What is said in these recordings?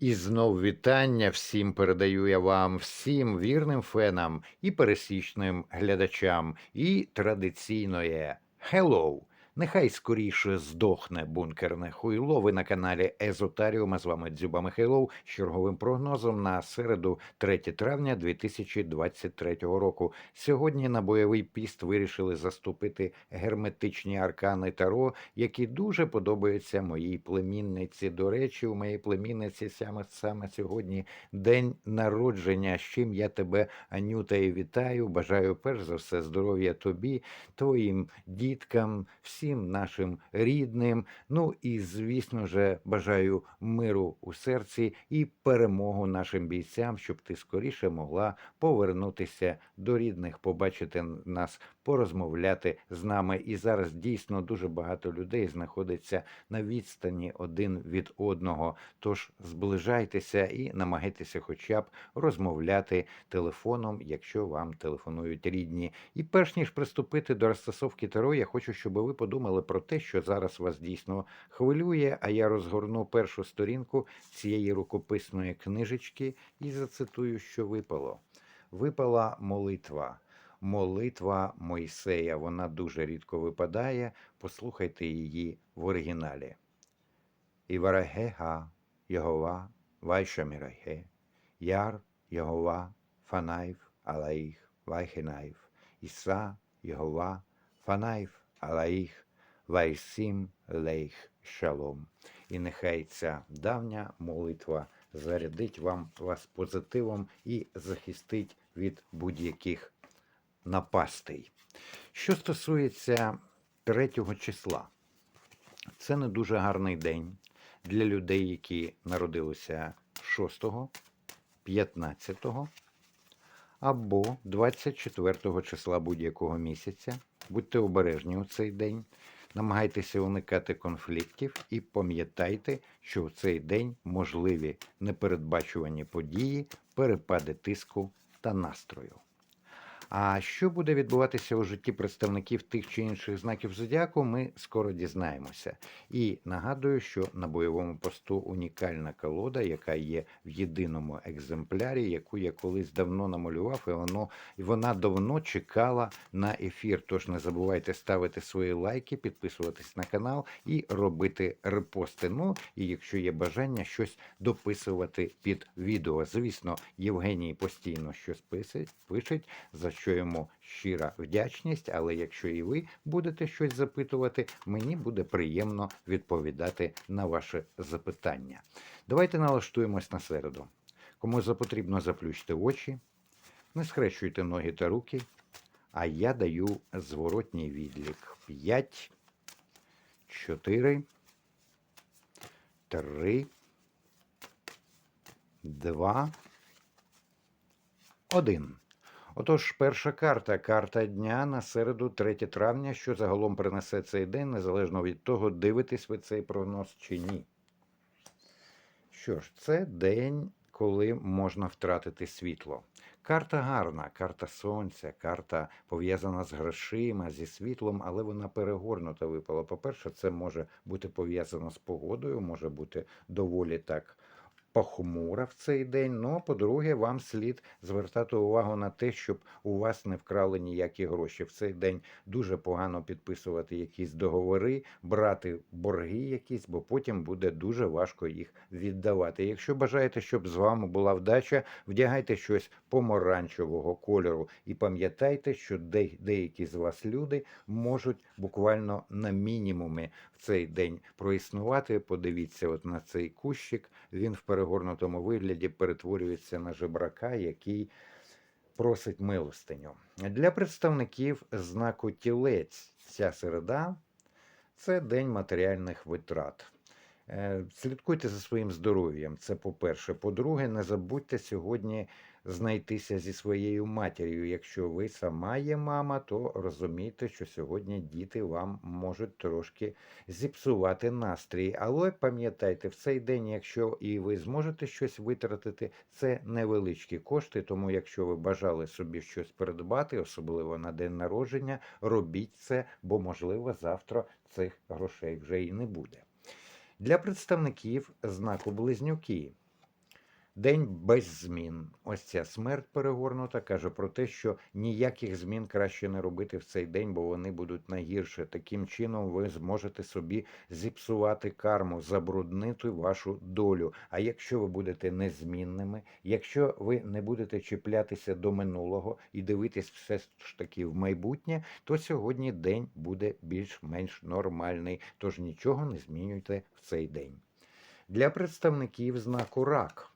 І знов вітання всім передаю я вам, всім вірним фенам і пересічним глядачам, і традиційної «Hello!» Нехай скоріше здохне бункерне хуйло. Ви на каналі Езотаріум. А з вами Дзюба Михайлов з черговим прогнозом на середу 3 травня 2023 року. Сьогодні на бойовий піст вирішили заступити герметичні аркани Таро, які дуже подобаються моїй племінниці. До речі, у моєї племінниці саме саме сьогодні день народження. З чим я тебе, Анюта, і вітаю. Бажаю перш за все здоров'я тобі, твоїм діткам, всім нашим рідним. Ну і звісно ж, бажаю миру у серці і перемогу нашим бійцям, щоб ти скоріше могла повернутися до рідних, побачити нас, порозмовляти з нами. І зараз дійсно дуже багато людей знаходиться на відстані один від одного. Тож зближайтеся і намагайтеся, хоча б розмовляти телефоном, якщо вам телефонують рідні. І перш ніж приступити до розтасовки Таро, я хочу, щоб ви подумали про те, що зараз вас дійсно хвилює. А я розгорну першу сторінку цієї рукописної книжечки і зацитую, що випало. Випала молитва. Молитва Мойсея. Вона дуже рідко випадає. Послухайте її в оригіналі. Іварагега Йогова Вайшаміраге, Яр Йогова Фанайв Алаїх Вайхенайв, Іса Йогова Фанайв Алаїх Вайсім Лейх Шалом. І нехай ця давня молитва зарядить вам вас позитивом і захистить від будь-яких напастей. Що стосується третього числа, це не дуже гарний день для людей, які народилися 6, 15 або 24 числа будь-якого місяця. Будьте обережні у цей день, намагайтеся уникати конфліктів і пам'ятайте, що в цей день можливі непередбачувані події, перепади тиску та настрою. А що буде відбуватися у житті представників тих чи інших знаків зодіаку, ми скоро дізнаємося. І нагадую, що на бойовому посту унікальна колода, яка є в єдиному екземплярі, яку я колись давно намалював, і воно і вона давно чекала на ефір. Тож не забувайте ставити свої лайки, підписуватись на канал і робити репости. Ну і якщо є бажання щось дописувати під відео. Звісно, Євгеній постійно щось писить, пишеть, за що йому щира вдячність, але якщо і ви будете щось запитувати, мені буде приємно відповідати на ваше запитання. Давайте налаштуємось на середу. Кому запотрібно, заплющте очі, не схрещуйте ноги та руки, а я даю зворотній відлік. 5, 4, 3, 2, 1. Отож, перша карта карта дня на середу, 3 травня, що загалом принесе цей день, незалежно від того, дивитесь ви цей прогноз чи ні. Що ж, це день, коли можна втратити світло. Карта гарна, карта сонця, карта пов'язана з грошима, зі світлом, але вона перегорнута випала. По-перше, це може бути пов'язано з погодою, може бути доволі так похмура в цей день. Ну, по-друге, вам слід звертати увагу на те, щоб у вас не вкрали ніякі гроші. В цей день дуже погано підписувати якісь договори, брати борги якісь, бо потім буде дуже важко їх віддавати. Якщо бажаєте, щоб з вами була вдача, вдягайте щось помаранчевого кольору і пам'ятайте, що де- деякі з вас люди можуть буквально на мінімумі в цей день проіснувати. Подивіться, от на цей кущик. Він в перегорнутому вигляді перетворюється на жебрака, який просить милостиню. Для представників знаку тілець ця середа це день матеріальних витрат. Е, Слідкуйте за своїм здоров'ям. Це по-перше. По-друге, не забудьте сьогодні знайтися зі своєю матір'ю. Якщо ви сама є мама, то розумійте, що сьогодні діти вам можуть трошки зіпсувати настрій. Але пам'ятайте, в цей день, якщо і ви зможете щось витратити, це невеличкі кошти. Тому, якщо ви бажали собі щось придбати, особливо на день народження, робіть це, бо можливо завтра цих грошей вже і не буде. Для представників знаку близнюки День без змін. Ось ця смерть перегорнута каже про те, що ніяких змін краще не робити в цей день, бо вони будуть найгірше. Таким чином ви зможете собі зіпсувати карму, забруднити вашу долю. А якщо ви будете незмінними, якщо ви не будете чіплятися до минулого і дивитись все ж таки в майбутнє, то сьогодні день буде більш-менш нормальний. Тож нічого не змінюйте в цей день. Для представників знаку рак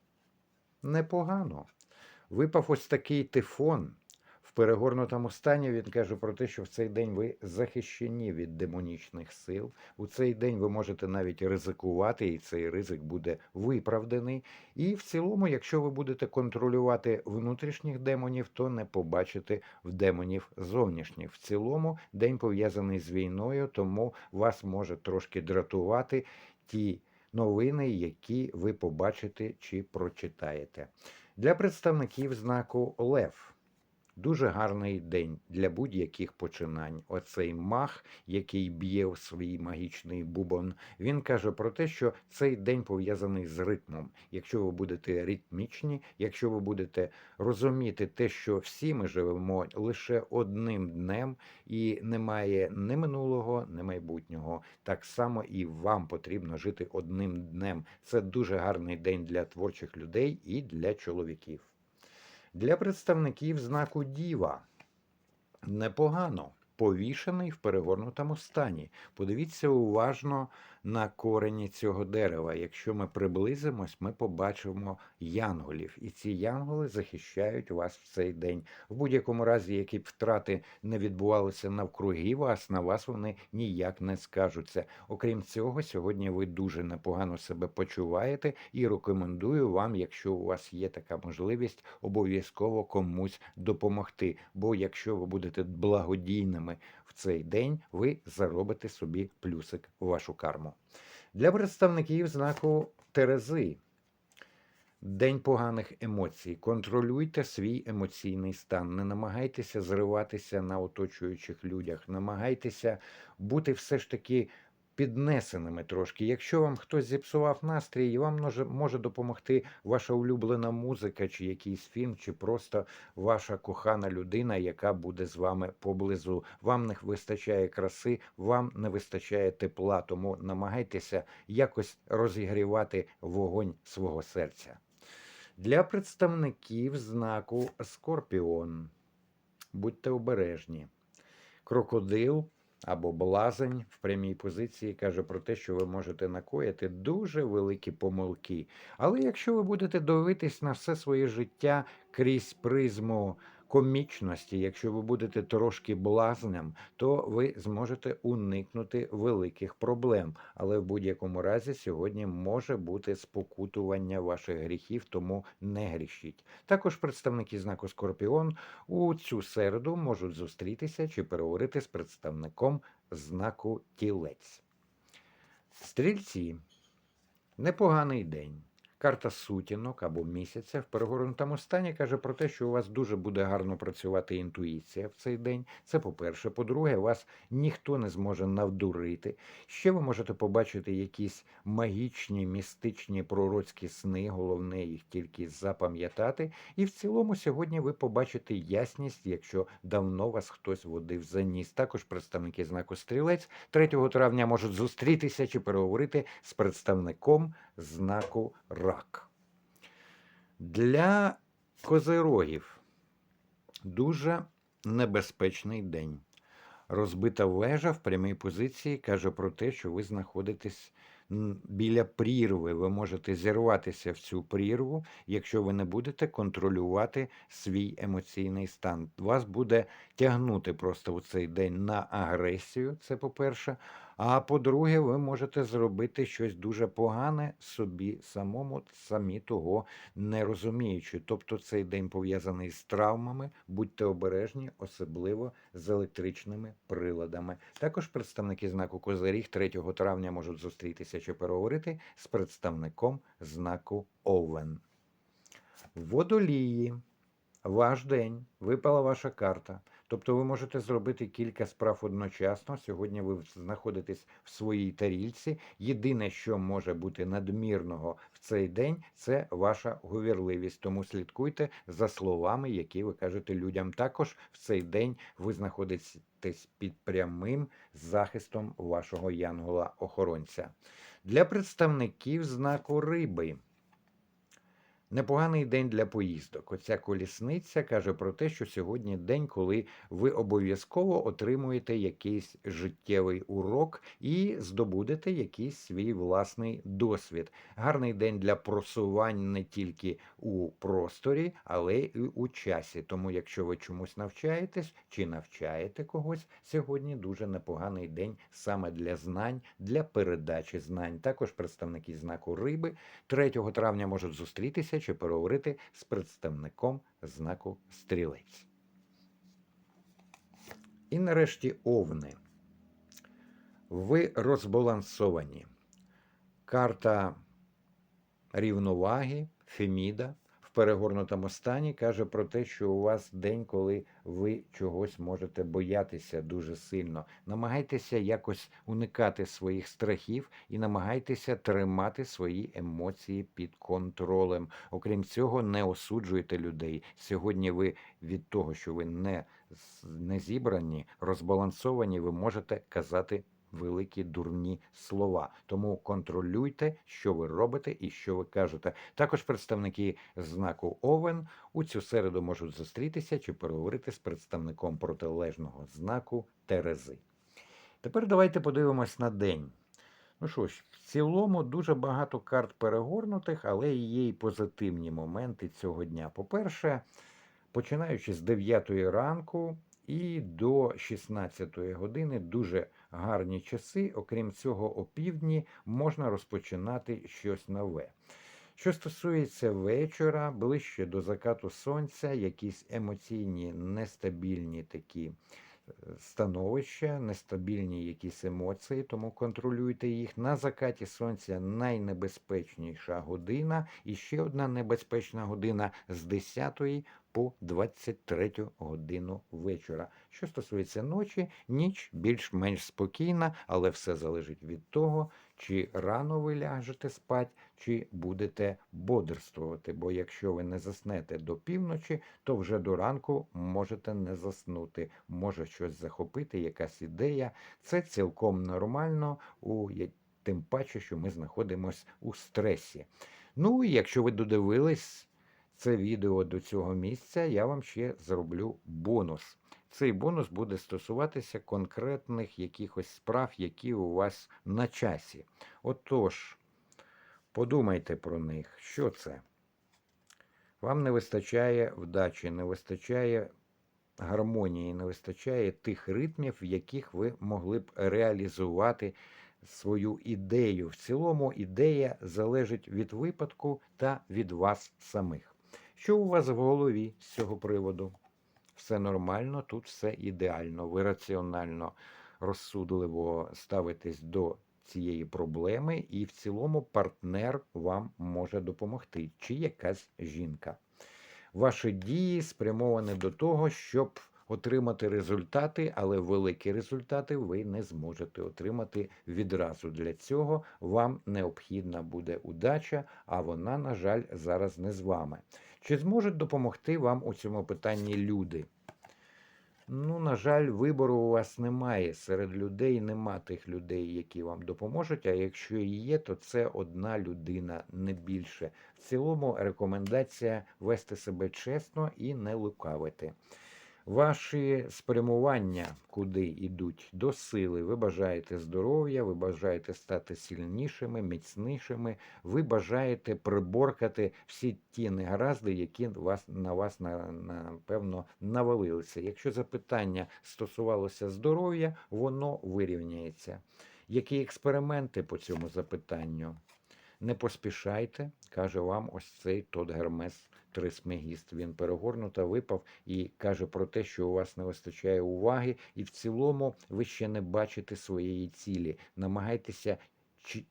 непогано. Випав ось такий тифон. В перегорнутому стані він каже про те, що в цей день ви захищені від демонічних сил. У цей день ви можете навіть ризикувати, і цей ризик буде виправданий. І в цілому, якщо ви будете контролювати внутрішніх демонів, то не побачите в демонів зовнішніх. В цілому день пов'язаний з війною, тому вас може трошки дратувати ті новини, які ви побачите чи прочитаєте. Для представників знаку Лев. Дуже гарний день для будь-яких починань. Оцей мах, який б'є у свій магічний бубон, він каже про те, що цей день пов'язаний з ритмом. Якщо ви будете ритмічні, якщо ви будете розуміти те, що всі ми живемо лише одним днем, і немає ні минулого, ні майбутнього. Так само і вам потрібно жити одним днем. Це дуже гарний день для творчих людей і для чоловіків. Для представників знаку Діва непогано повішений в перегорнутому стані. Подивіться уважно на корені цього дерева. Якщо ми приблизимось, ми побачимо янголів, і ці янголи захищають вас в цей день. В будь-якому разі, які б втрати не відбувалися навкруги вас, на вас вони ніяк не скажуться. Окрім цього, сьогодні ви дуже непогано себе почуваєте і рекомендую вам, якщо у вас є така можливість, обов'язково комусь допомогти. Бо якщо ви будете благодійними цей день, ви заробите собі плюсик в вашу карму. Для представників знаку Терези. День поганих емоцій. Контролюйте свій емоційний стан. Не намагайтеся зриватися на оточуючих людях. Намагайтеся бути все ж таки піднесеними трошки. Якщо вам хтось зіпсував настрій, і вам може, допомогти ваша улюблена музика, чи якийсь фільм, чи просто ваша кохана людина, яка буде з вами поблизу. Вам не вистачає краси, вам не вистачає тепла, тому намагайтеся якось розігрівати вогонь свого серця. Для представників знаку Скорпіон. Будьте обережні. Крокодил або блазень в прямій позиції каже про те, що ви можете накоїти дуже великі помилки. Але якщо ви будете дивитись на все своє життя крізь призму комічності, якщо ви будете трошки блазнем, то ви зможете уникнути великих проблем. Але в будь-якому разі сьогодні може бути спокутування ваших гріхів, тому не грішіть. Також представники знаку Скорпіон у цю середу можуть зустрітися чи переговорити з представником знаку Тілець. Стрільці. Непоганий день. Карта сутінок або місяця в перегорнутому стані каже про те, що у вас дуже буде гарно працювати інтуїція в цей день. Це по-перше. По-друге, вас ніхто не зможе навдурити. Ще ви можете побачити якісь магічні, містичні пророцькі сни, головне їх тільки запам'ятати. І в цілому сьогодні ви побачите ясність, якщо давно вас хтось водив за ніс. Також представники знаку стрілець 3 травня можуть зустрітися чи переговорити з представником знаку рак. Для козирогів дуже небезпечний день. Розбита вежа в прямій позиції каже про те, що ви знаходитесь біля прірви. Ви можете зірватися в цю прірву, якщо ви не будете контролювати свій емоційний стан. Вас буде тягнути просто у цей день на агресію. Це по-перше. А по-друге, ви можете зробити щось дуже погане собі самому, самі того не розуміючи. Тобто цей день пов'язаний з травмами, будьте обережні, особливо з електричними приладами. Також представники знаку Козиріг 3 травня можуть зустрітися чи переговорити з представником знаку Овен. Водолії. Ваш день, випала ваша карта. Тобто ви можете зробити кілька справ одночасно. Сьогодні ви знаходитесь в своїй тарільці. Єдине, що може бути надмірного в цей день, це ваша говірливість. Тому слідкуйте за словами, які ви кажете людям. Також в цей день ви знаходитесь під прямим захистом вашого янгола-охоронця. Для представників знаку риби. Непоганий день для поїздок. Оця колісниця каже про те, що сьогодні день, коли ви обов'язково отримуєте якийсь життєвий урок і здобудете якийсь свій власний досвід. Гарний день для просувань не тільки у просторі, але й у часі. Тому, якщо ви чомусь навчаєтесь чи навчаєте когось, сьогодні дуже непоганий день саме для знань, для передачі знань. Також представники знаку риби 3 травня можуть зустрітися чи переговорити з представником знаку стрілець. І нарешті овни. Ви розбалансовані. Карта рівноваги, Феміда перегорнутому стані каже про те, що у вас день, коли ви чогось можете боятися дуже сильно. Намагайтеся якось уникати своїх страхів і намагайтеся тримати свої емоції під контролем. Окрім цього, не осуджуйте людей. Сьогодні ви від того, що ви не, не зібрані, розбалансовані, ви можете казати. Великі дурні слова, тому контролюйте, що ви робите і що ви кажете. Також представники знаку Овен у цю середу можуть зустрітися чи переговорити з представником протилежного знаку Терези. Тепер давайте подивимось на день. Ну що ж, в цілому дуже багато карт перегорнутих, але є й позитивні моменти цього дня. По-перше, починаючи з 9 ранку і до 16 години дуже гарні часи. Окрім цього, опівдні можна розпочинати щось нове. Що стосується вечора, ближче до закату сонця, якісь емоційні, нестабільні такі е, становища, нестабільні якісь емоції, тому контролюйте їх. На закаті сонця найнебезпечніша година, і ще одна небезпечна година з 10 по 23 годину вечора. Що стосується ночі, ніч більш-менш спокійна, але все залежить від того, чи рано ви ляжете спать, чи будете бодрствувати. Бо якщо ви не заснете до півночі, то вже до ранку можете не заснути. Може щось захопити, якась ідея. Це цілком нормально, у тим паче, що ми знаходимося у стресі. Ну і якщо ви додивились це відео до цього місця, я вам ще зроблю бонус. Цей бонус буде стосуватися конкретних якихось справ, які у вас на часі. Отож, подумайте про них, що це. Вам не вистачає вдачі, не вистачає гармонії, не вистачає тих ритмів, в яких ви могли б реалізувати свою ідею. В цілому ідея залежить від випадку та від вас самих. Що у вас в голові з цього приводу? Все нормально, тут все ідеально. Ви раціонально, розсудливо ставитесь до цієї проблеми, і в цілому партнер вам може допомогти, чи якась жінка. Ваші дії спрямовані до того, щоб отримати результати, але великі результати ви не зможете отримати відразу. Для цього вам необхідна буде удача, а вона, на жаль, зараз не з вами. Чи зможуть допомогти вам у цьому питанні люди? Ну, на жаль, вибору у вас немає. Серед людей нема тих людей, які вам допоможуть. А якщо і є, то це одна людина, не більше. В цілому рекомендація вести себе чесно і не лукавити. Ваші спрямування куди йдуть до сили. Ви бажаєте здоров'я, ви бажаєте стати сильнішими, міцнішими. Ви бажаєте приборкати всі ті негаразди, які вас на вас на- напевно навалилися. Якщо запитання стосувалося здоров'я, воно вирівняється. Які експерименти по цьому запитанню? Не поспішайте, каже вам ось цей тот Гермес Трисмегіст. Він перегорнуто випав і каже про те, що у вас не вистачає уваги, і в цілому ви ще не бачите своєї цілі. Намагайтеся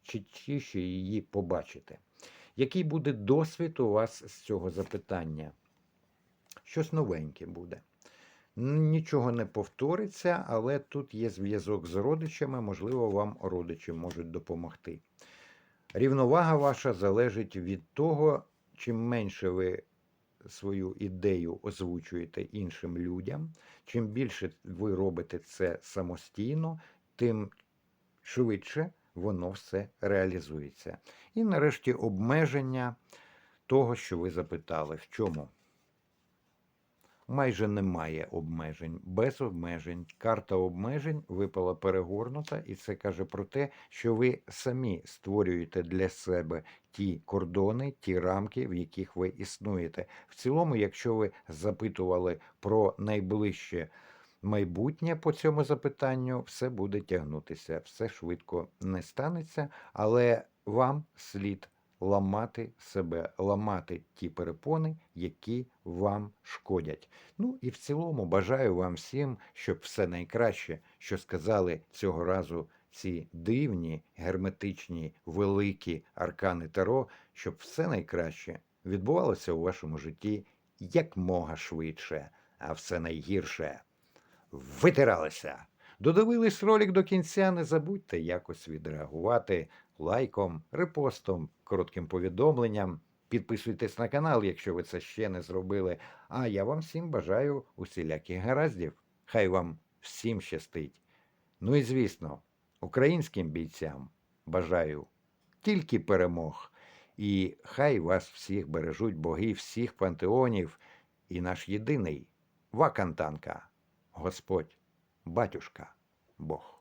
чіткіше її побачити. Який буде досвід у вас з цього запитання? Щось новеньке буде. Нічого не повториться, але тут є зв'язок з родичами, можливо, вам родичі можуть допомогти. Рівновага ваша залежить від того, чим менше ви свою ідею озвучуєте іншим людям, чим більше ви робите це самостійно, тим швидше воно все реалізується. І нарешті обмеження того, що ви запитали. В чому? Майже немає обмежень, без обмежень. Карта обмежень випала перегорнута, і це каже про те, що ви самі створюєте для себе ті кордони, ті рамки, в яких ви існуєте. В цілому, якщо ви запитували про найближче майбутнє по цьому запитанню, все буде тягнутися, все швидко не станеться, але вам слід ламати себе, ламати ті перепони, які вам шкодять. Ну і в цілому бажаю вам всім, щоб все найкраще, що сказали цього разу ці дивні, герметичні, великі аркани Таро, щоб все найкраще відбувалося у вашому житті якмога швидше, а все найгірше витиралося. Додивились ролик до кінця, не забудьте якось відреагувати лайком, репостом, коротким повідомленням. Підписуйтесь на канал, якщо ви це ще не зробили. А я вам всім бажаю усіляких гараздів. Хай вам всім щастить. Ну і звісно, українським бійцям бажаю тільки перемог. І хай вас всіх бережуть боги всіх пантеонів і наш єдиний Вакантанка, Господь, Батюшка, Бог.